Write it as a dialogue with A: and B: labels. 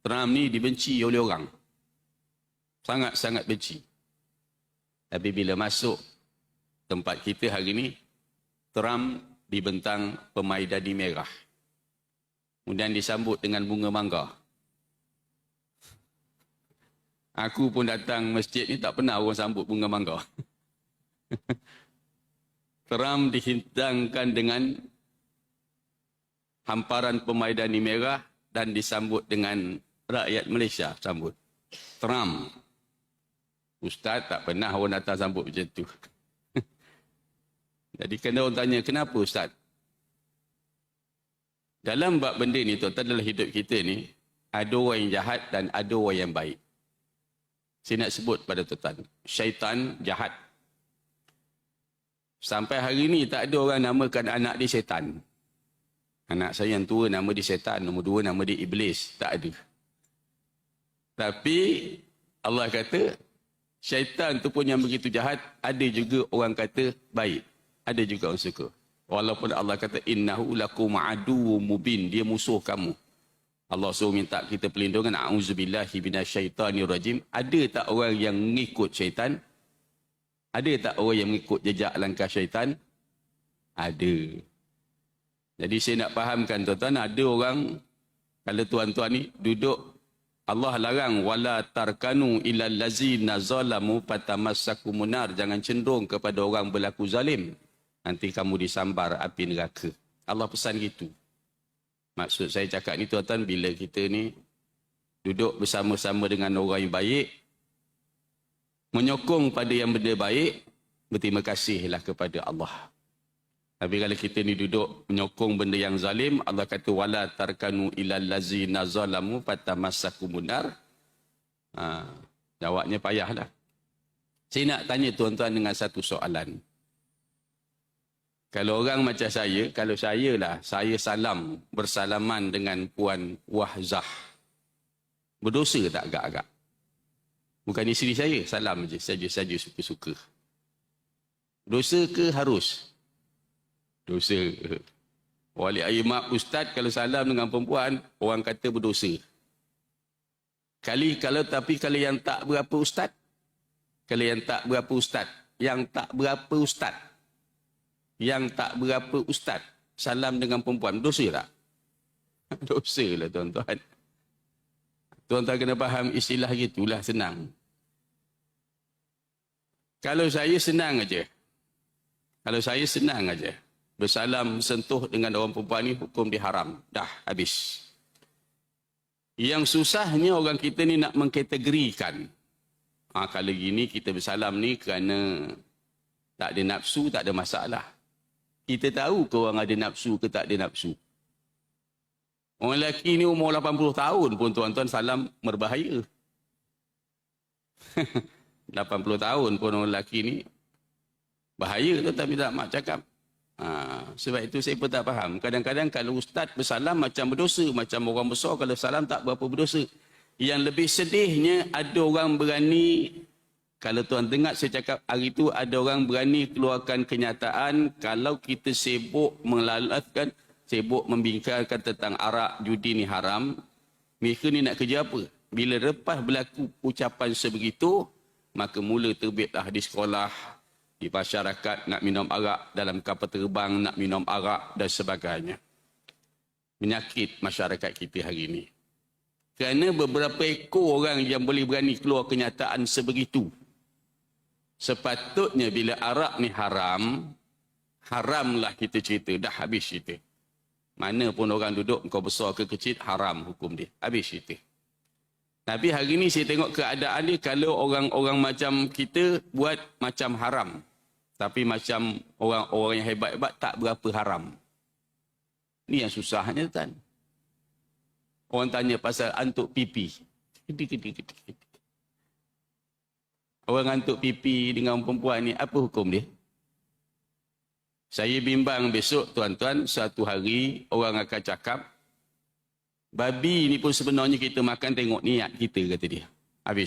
A: Trump ni dibenci oleh orang. Sangat-sangat benci. Tapi bila masuk tempat kita hari ni, Trump dibentang pemaidani merah. Kemudian disambut dengan bunga mangga. Aku pun datang masjid ni tak pernah orang sambut bunga mangga. Trump dihintangkan dengan hamparan pemaidani merah dan disambut dengan rakyat Malaysia sambut. Trump. Ustaz tak pernah orang datang sambut macam tu. Jadi kena orang tanya, kenapa Ustaz? Dalam bab benda ni, tuan-tuan dalam hidup kita ni, ada orang yang jahat dan ada orang yang baik. Saya nak sebut pada tuan-tuan. Syaitan jahat. Sampai hari ni tak ada orang namakan anak dia syaitan. Anak saya yang tua nama dia syaitan, nombor dua nama dia iblis. Tak ada. Tapi Allah kata, syaitan tu pun yang begitu jahat, ada juga orang kata baik. Ada juga orang suka. Walaupun Allah kata, innahu lakum adu mubin. Dia musuh kamu. Allah suruh minta kita perlindungan. A'udzubillahi minasyaitanirrajim. Ada tak orang yang mengikut syaitan? Ada tak orang yang mengikut jejak langkah syaitan? Ada. Jadi saya nak fahamkan tuan-tuan, ada orang, kalau tuan-tuan ni duduk, Allah larang, wala tarkanu ilal lazina zalamu patamasakumunar. Jangan cenderung kepada orang berlaku zalim. Nanti kamu disambar api neraka. Allah pesan gitu. Maksud saya cakap ni tuan-tuan, bila kita ni duduk bersama-sama dengan orang yang baik, menyokong pada yang benda baik, berterima kasihlah kepada Allah. Tapi kalau kita ni duduk menyokong benda yang zalim, Allah kata wala tarkanu ilal lazina zalamu fatamassakumun Ha, jawabnya payahlah. Saya nak tanya tuan-tuan dengan satu soalan. Kalau orang macam saya, kalau saya lah, saya salam bersalaman dengan Puan Wahzah. Berdosa tak agak-agak? Bukan isteri saya, salam je, saja-saja suka-suka. Dosa ke harus? Dosa. Wali ayat ustaz kalau salam dengan perempuan, orang kata berdosa. Kali kalau tapi kalau yang tak berapa ustaz, kalau yang tak berapa ustaz, yang tak berapa ustaz, yang tak berapa ustaz, salam dengan perempuan, dosa tak? dosa lah tuan-tuan. Tuan-tuan kena faham istilah gitulah senang. Kalau saya senang aja. Kalau saya senang aja. Bersalam sentuh dengan orang perempuan ni hukum diharam. Dah habis. Yang susahnya orang kita ni nak mengkategorikan. Ha, kalau gini kita bersalam ni kerana tak ada nafsu, tak ada masalah. Kita tahu ke orang ada nafsu ke tak ada nafsu. Orang lelaki ni umur 80 tahun pun tuan-tuan salam berbahaya. 80 tahun pun orang lelaki ni bahaya tu tapi tak mak cakap. Ha, sebab itu saya pun tak faham. Kadang-kadang kalau ustaz bersalam macam berdosa. Macam orang besar kalau salam tak berapa berdosa. Yang lebih sedihnya ada orang berani kalau tuan dengar saya cakap hari itu ada orang berani keluarkan kenyataan kalau kita sibuk melalatkan sibuk membingkarkan tentang arak judi ni haram, mereka ni nak kerja apa? Bila lepas berlaku ucapan sebegitu, maka mula terbitlah di sekolah, di masyarakat nak minum arak, dalam kapal terbang nak minum arak dan sebagainya. Menyakit masyarakat kita hari ini. Kerana beberapa ekor orang yang boleh berani keluar kenyataan sebegitu. Sepatutnya bila arak ni haram, haramlah kita cerita. Dah habis cerita. Mana pun orang duduk, kau besar ke kecil, haram hukum dia. Habis cerita. Tapi hari ni saya tengok keadaan dia, kalau orang-orang macam kita buat macam haram. Tapi macam orang-orang yang hebat-hebat tak berapa haram. Ini yang susahnya kan. Orang tanya pasal antuk pipi. Orang antuk pipi dengan perempuan ni, apa hukum dia? Saya bimbang besok tuan-tuan, satu hari orang akan cakap, babi ni pun sebenarnya kita makan tengok niat kita kata dia.